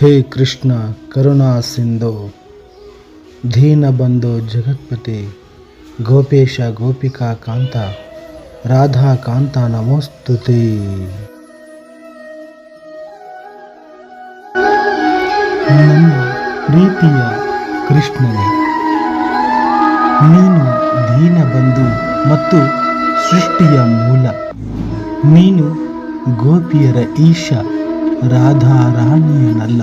ಹೇ ಕೃಷ್ಣ, ಕರುಣಾ ಸಿಂಧು ದೀನಬಂಧು ಜಗತ್ಪತಿ, ಗೋಪೇಶ, ಗೋಪಿಕಾ ಕಾಂತ, ರಾಧಾ ಕಾಂತ ನಮೋಸ್ತುತಿ. ನನ್ನ ಪ್ರೀತಿಯ ಕೃಷ್ಣನೇ. ನೀನು ದೀನಬಂಧು ಮತ್ತು ಸೃಷ್ಟಿಯ ಮೂಲ. ನೀನು ಗೋಪಿಯರ ಈಶ. ರಾಧಾ ರಾಣಿಯನಲ್ಲ.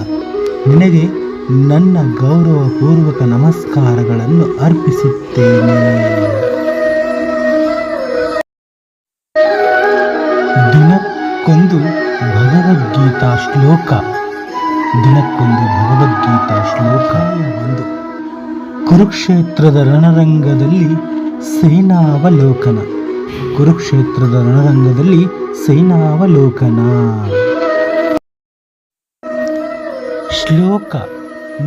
ನಿನಗೆ ನನ್ನ ಗೌರವಪೂರ್ವಕ ನಮಸ್ಕಾರಗಳನ್ನು ಅರ್ಪಿಸುತ್ತೇನೆ ದಿನಕ್ಕೊಂದು ಭಗವದ್ಗೀತಾ ಶ್ಲೋಕ. ದಿನಕ್ಕೊಂದು ಭಗವದ್ಗೀತಾ ಶ್ಲೋಕ ಒಂದು ಕುರುಕ್ಷೇತ್ರದ ರಣರಂಗದಲ್ಲಿ ಸೇನಾವಲೋಕನ. ಕುರುಕ್ಷೇತ್ರದ ರಣರಂಗದಲ್ಲಿ ಸೇನಾವಲೋಕನ. ಶ್ಲೋಕ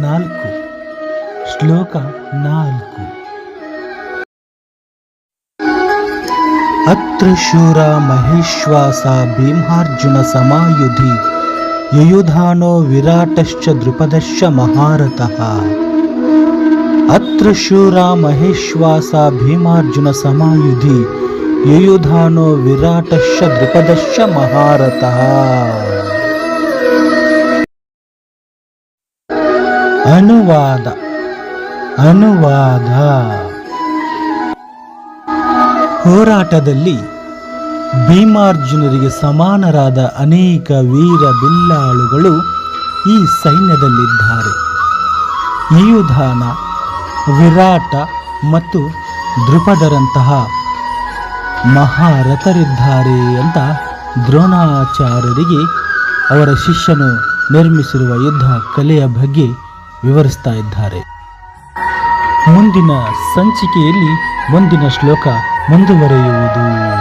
ನಾಲ್ಕು ಶ್ಲೋಕ ನಾಲ್ಕು ಅತ್ರ ಶೂರ ಮಹೇಶ್ವಾಸ ಭೀಮಾರ್ಜುನ ಸಮಾಯುಧಿ ಯಯುಧಾನೋ ವಿರಾಟಶ್ಚ ದೃಪದಶ್ಚ ಮಹಾರಥಃ ಅತ್ರ ಶೂರ ಮಹೇಶ್ವಾಸ ಭೀಮಾರ್ಜುನ ಸಮಾಯುಧಿ ಯಯುಧಾನೋ ವಿರಾಟಶ್ಚ ದೃಪದಶ್ಚ ಮಹಾರಥಃ ಅನುವಾದ. ಅನುವಾದ. ಹೋರಾಟದಲ್ಲಿ ಭೀಮಾರ್ಜುನರಿಗೆ ಸಮಾನರಾದ ಅನೇಕ ವೀರ ಬಿಲ್ಲಾಳುಗಳು ಈ ಸೈನ್ಯದಲ್ಲಿದ್ದಾರೆ. ಯುಧಾನ ವಿರಾಟ ಮತ್ತು ದೃಪದರಂತಹ ಮಹಾರಥರಿದ್ದಾರೆ ಅಂತ ದ್ರೋಣಾಚಾರ್ಯರಿಗೆ ಅವರ ಶಿಷ್ಯನು ನಿರ್ಮಿಸಿರುವ ಯುದ್ಧ ಕಲೆಯ ಬಗ್ಗೆ ವಿವರಿಸ್ತಾ ಇದ್ದಾರೆ. ಮುಂದಿನ ಸಂಚಿಕೆಯಲ್ಲಿ ಮುಂದಿನ ಶ್ಲೋಕ ಮುಂದುವರೆಯುವುದು.